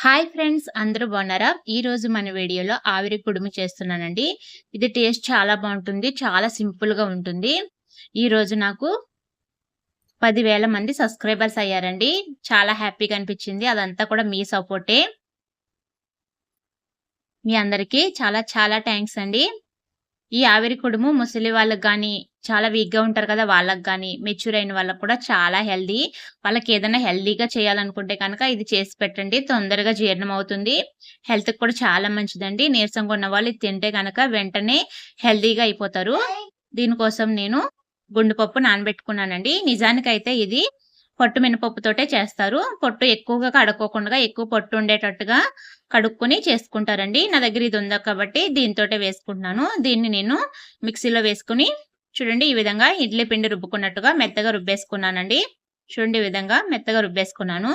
Hi friends అందరూ బాగున్నారా? ఈరోజు మన వీడియోలో ఆవిరి కుడుము చేస్తున్నానండి. ఇది టేస్ట్ చాలా బాగుంటుంది చాలా సింపుల్గా ఉంటుంది. ఈ రోజు నాకు పదివేల మంది సబ్స్క్రైబర్స్ అయ్యారండి. చాలా హ్యాపీగా అనిపించింది. అదంతా కూడా మీ సపోర్టే. మీ అందరికీ చాలా చాలా థ్యాంక్స్ అండి. ఈ ఆవిరి కుడుము ముసలి వాళ్ళకి కానీ చాలా వీక్గా ఉంటారు కదా వాళ్ళకి కానీ మెచ్యూర్ అయిన వాళ్ళకి కూడా చాలా హెల్దీ వాళ్ళకి ఏదైనా హెల్దీగా చేయాలనుకుంటే కనుక ఇది చేసి పెట్టండి. తొందరగా జీర్ణం అవుతుంది. హెల్త్కి కూడా చాలా మంచిదండి. నీరసంగా ఉన్న వాళ్ళు ఇది తింటే కనుక వెంటనే హెల్దీగా అయిపోతారు. దీనికోసం నేను గుండెపప్పు నానబెట్టుకున్నానండి. నిజానికైతే ఇది పొట్టు మినపప్పుతోటే చేస్తారు. పొట్టు ఎక్కువగా కడుక్కోకుండా ఎక్కువ పొట్టు ఉండేటట్టుగా కడుక్కొని చేసుకుంటారండి. నా దగ్గర ఇది ఉందా కాబట్టి దీంతో వేసుకుంటున్నాను. దీన్ని నేను మిక్సీలో వేసుకుని చూడండి ఈ విధంగా ఇడ్లీ పిండి రుబ్బుకున్నట్టుగా మెత్తగా రుబ్బేసుకున్నానండి. చూడండి ఈ విధంగా మెత్తగా రుబ్బేసుకున్నాను.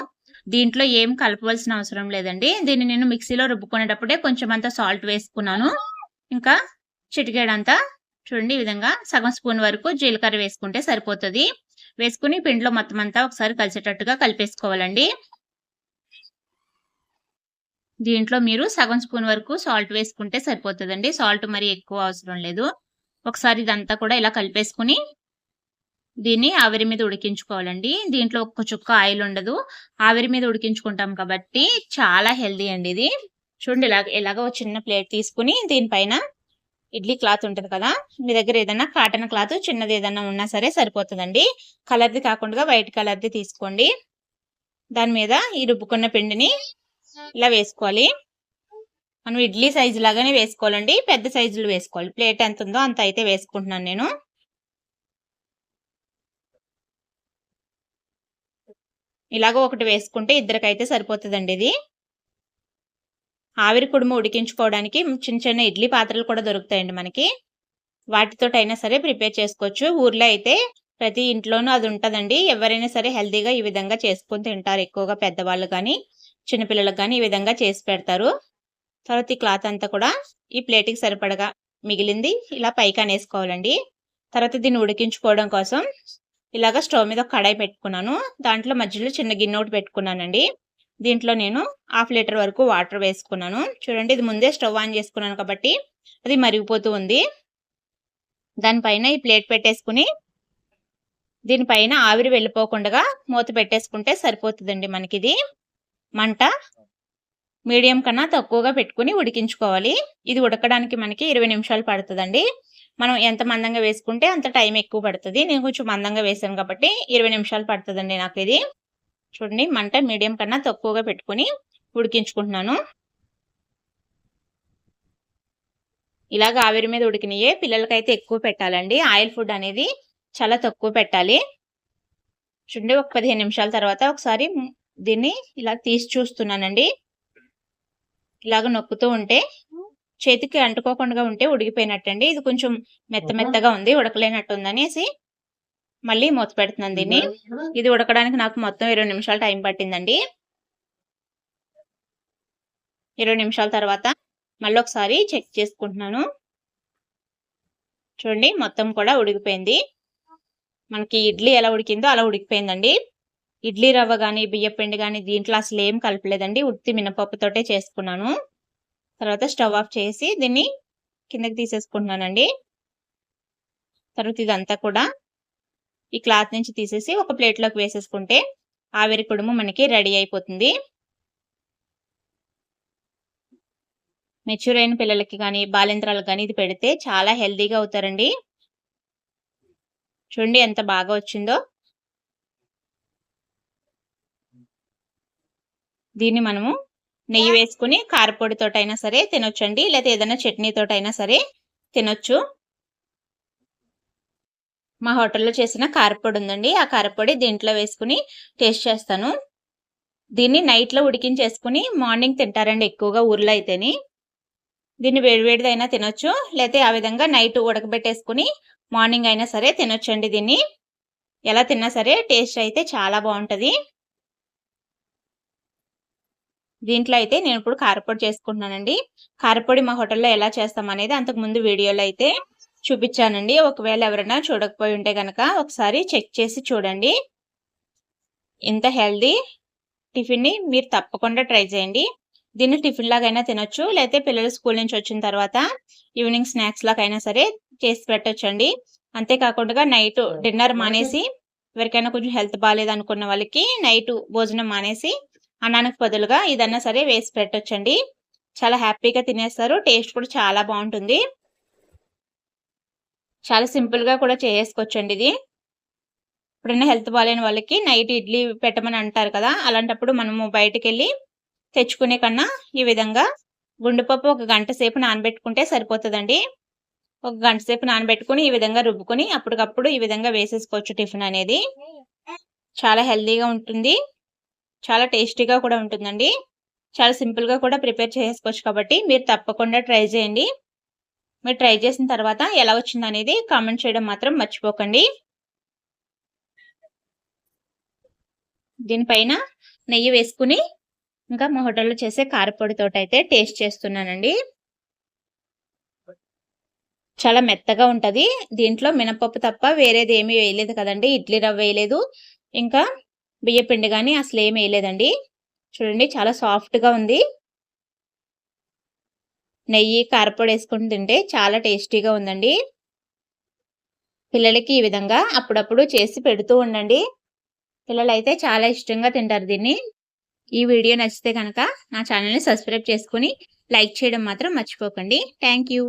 దీంట్లో ఏం కలపవలసిన అవసరం లేదండి. దీన్ని నేను మిక్సీలో రుబ్బుకునేటప్పుడే కొంచెం అంతా సాల్ట్ వేసుకున్నాను. ఇంకా చిటికేడంతా చూడండి ఈ విధంగా సగం స్పూన్ వరకు జీలకర్ర వేసుకుంటే సరిపోతుంది. వేసుకుని పిండిలో మొత్తం అంతా ఒకసారి కలిసేటట్టుగా కలిపేసుకోవాలండి. దీంట్లో మీరు సగం స్పూన్ వరకు సాల్ట్ వేసుకుంటే సరిపోతుందండి. సాల్ట్ మరి ఎక్కువ అవసరం లేదు. ఒకసారి ఇదంతా కూడా ఇలా కలిపేసుకుని దీన్ని ఆవిరి మీద ఉడికించుకోవాలండి. దీంట్లో ఒక్క చుక్క ఆయిల్ ఉండదు. ఆవిరి మీద ఉడికించుకుంటాం కాబట్టి చాలా హెల్దీ అండి ఇది. చూడండి ఇలాగ ఒక చిన్న ప్లేట్ తీసుకుని దీనిపైన ఇడ్లీ క్లాత్ ఉంటుంది కదా మీ దగ్గర ఏదైనా కాటన్ క్లాత్ చిన్నది ఏదైనా ఉన్నా సరే సరిపోతుందండి. కలర్ది కాకుండా వైట్ కలర్ది తీసుకోండి. దాని మీద ఈ రుబ్బుకున్న పిండిని ఇలా వేసుకోవాలి. మనం ఇడ్లీ సైజు లాగానే వేసుకోవాలండి. పెద్ద సైజులు వేసుకోవాలి. ప్లేట్ ఎంత ఉందో అంత అయితే వేసుకుంటున్నాను నేను. ఇలాగ ఒకటి వేసుకుంటే ఇద్దరికైతే సరిపోతుందండి ఇది. ఆవిరి కుడుము ఉడికించుకోవడానికి చిన్న చిన్న ఇడ్లీ పాత్రలు కూడా దొరుకుతాయండి మనకి. వాటితోటైనా సరే ప్రిపేర్ చేసుకోవచ్చు. ఊర్లో అయితే ప్రతి ఇంట్లోనూ అది ఉంటుందండి. ఎవరైనా సరే హెల్తీగా ఈ విధంగా చేసుకుని తింటారు. ఎక్కువగా పెద్దవాళ్ళు కానీ చిన్నపిల్లలకు కానీ ఈ విధంగా చేసి పెడతారు. తర్వాత ఈ క్లాత్ అంతా కూడా ఈ ప్లేట్కి సరిపడగా మిగిలింది. ఇలా పైకి అనేసుకోవాలండి. తర్వాత దీన్ని ఉడికించుకోవడం కోసం ఇలాగ స్టవ్ మీద ఒక కడాయి పెట్టుకున్నాను. దాంట్లో మధ్యలో చిన్న గిన్నె ఒకటి పెట్టుకున్నానండి. దీంట్లో నేను హాఫ్ లీటర్ వరకు వాటర్ వేసుకున్నాను. చూడండి ఇది ముందే స్టవ్ ఆన్ చేసుకున్నాను కాబట్టి అది మరిగిపోతూ ఉంది. దానిపైన ఈ ప్లేట్ పెట్టేసుకుని దీనిపైన ఆవిరి వెళ్ళిపోకుండా మూత పెట్టేసుకుంటే సరిపోతుందండి మనకి ఇది మంట మీడియం కన్నా తక్కువగా పెట్టుకుని ఉడికించుకోవాలి. ఇది ఉడకడానికి మనకి ఇరవై నిమిషాలు పడుతుందండి. మనం ఎంత మందంగా వేసుకుంటే అంత టైం ఎక్కువ పడుతుంది. నేను కొంచెం మందంగా వేసాను కాబట్టి ఇరవై నిమిషాలు పడుతుందండి నాకు ఇది చూడండి మంట మీడియం కన్నా తక్కువగా పెట్టుకుని ఉడికించుకుంటున్నాను. ఇలాగ ఆవిరి మీద ఉడికినయే పిల్లలకైతే ఎక్కువ పెట్టాలండి. ఆయిల్ ఫుడ్ అనేది చాలా తక్కువ పెట్టాలి. చూడండి ఒక పదిహేను నిమిషాల తర్వాత ఒకసారి దీన్ని ఇలా తీసి చూస్తున్నానండి. ఇలాగ నొక్కుతూ ఉంటే చేతికి అంటుకోకుండా ఉంటే ఉడికిపోయినట్టండి. ఇది కొంచెం మెత్త మెత్తగా ఉంది ఉడకలేనట్టు ఉందనేసి మళ్ళీ మూత పెడుతున్నాను దీన్ని. ఇది ఉడకడానికి నాకు మొత్తం ఇరవై నిమిషాలు టైం పట్టిందండి. ఇరవై నిమిషాల తర్వాత మళ్ళీ ఒకసారి చెక్ చేసుకుంటున్నాను. చూడండి మొత్తం కూడా ఉడికిపోయింది. మనకి ఇడ్లీ ఎలా ఉడికిందో అలా ఉడికిపోయిందండి. ఇడ్లీ రవ్వ కానీ బియ్యపిండి కానీ దీంట్లో అసలు ఏం కలపలేదండి. ఉత్తి మినపప్పుతోటే చేసుకున్నాను. తర్వాత స్టవ్ ఆఫ్ చేసి దీన్ని కిందకి తీసేసుకుంటున్నానండి. తర్వాత ఇదంతా కూడా ఈ క్లాత్ నుంచి తీసేసి ఒక ప్లేట్లోకి వేసేసుకుంటే ఆవిరి కుడుము మనకి రెడీ అయిపోతుంది. మెచ్యూర్ అయిన పిల్లలకి కానీ బాలింత్రాలకు కానీ ఇది పెడితే చాలా హెల్దీగా అవుతారండి. చూడండి ఎంత బాగా వచ్చిందో. దీన్ని మనము నెయ్యి వేసుకుని కారపొడితోటైనా సరే తినొచ్చండి. లేదా ఏదైనా చట్నీతోటైనా సరే తినొచ్చు. మా హోటల్లో చేసిన కారపొడి ఉందండి. ఆ కారపొడి దీంట్లో వేసుకుని టేస్ట్ చేస్తాను. దీన్ని నైట్లో ఉడికించేసుకుని మార్నింగ్ తింటారండి ఎక్కువగా ఊర్లో అయితేని. దీన్ని వేడివేడిదైనా తినొచ్చు. లేకపోతే ఆ విధంగా నైట్ ఉడకబెట్టేసుకుని మార్నింగ్ అయినా సరే తినొచ్చండి దీన్ని. ఎలా తిన్నా సరే టేస్ట్ అయితే చాలా బాగుంటుంది. దీంట్లో అయితే నేను ఇప్పుడు కారపొడి చేసుకుంటున్నానండి. కారపొడి మా హోటల్లో ఎలా చేస్తాం అనేది వీడియోలో అయితే చూపించానండి ఒకవేళ ఎవరైనా చూడకపోయి ఉంటే కనుక ఒకసారి చెక్ చేసి చూడండి ఇంత హెల్దీ టిఫిన్‌ని మీరు తప్పకుండా ట్రై చేయండి. దీన్ని టిఫిన్ లాగైనా తినొచ్చు. లేతే పిల్లలు స్కూల్ నుంచి వచ్చిన తర్వాత ఈవినింగ్ స్నాక్స్ లాగైనా సరే చేసి పెట్టచ్చండి అంతేకాకుండా నైట్ డిన్నర్ మానేసి ఎవరికైనా కొంచెం హెల్త్ బాగాలేదనుకున్న వాళ్ళకి నైట్ భోజనం మానేసి అన్నానికి బదులుగా ఇదన్నా సరే వేసి పెట్టొచ్చండి. చాలా హ్యాపీగా తినేస్తారు. టేస్ట్ కూడా చాలా బాగుంటుంది చాలా సింపుల్‌గా కూడా చేసేసుకోవచ్చండి ఇది. ఎప్పుడైనా హెల్త్ బాగాలేని వాళ్ళకి నైట్ ఇడ్లీ పెట్టమని అంటారు కదా! అలాంటప్పుడు మనము బయటికెళ్ళి తెచ్చుకునే కన్నా ఈ విధంగా గుండుపప్పు ఒక గంట సేపు నానబెట్టుకుంటే సరిపోతుందండి ఒక గంట సేపు నానబెట్టుకొని ఈ విధంగా రుబ్బుకొని అప్పటికప్పుడు ఈ విధంగా వేసేసుకోవచ్చు టిఫిన్ అనేది. చాలా హెల్తీగా ఉంటుంది. చాలా టేస్టీగా కూడా ఉంటుందండి. చాలా సింపుల్‌గా కూడా ప్రిపేర్ చేసుకోవచ్చు కాబట్టి మీరు తప్పకుండా ట్రై చేయండి. మీరు ట్రై చేసిన తర్వాత ఎలా వచ్చింది అనేది కామెంట్ చేయడం మాత్రం మర్చిపోకండి. దీనిపైన నెయ్యి వేసుకొని ఇంకా మా హోటల్‌లో చేసే కారపొడితోటైతే టేస్ట్ చేస్తున్నానండి. చాలా మెత్తగా ఉంటుంది దీంట్లో మినపప్పు తప్ప వేరేది ఏమీ వేయలేదు కదండి ఇడ్లీ రవ్వ వేయలేదు. ఇంకా బియ్యపిండి అసలు ఏమి వేయలేదండి. చూడండి చాలా సాఫ్ట్‌గా ఉంది. నెయ్యి, కారపొడి వేసుకుని తింటే చాలా టేస్టీగా ఉందండి. పిల్లలకి ఈ విధంగా అప్పుడప్పుడు చేసి పెడుతూ ఉండండి. పిల్లలైతే చాలా ఇష్టంగా తింటారు దీన్ని. ఈ వీడియో నచ్చితే కనుక నా ఛానల్ని సబ్స్క్రైబ్ చేసుకొని లైక్ చేయడం మాత్రం మర్చిపోకండి. Thank you.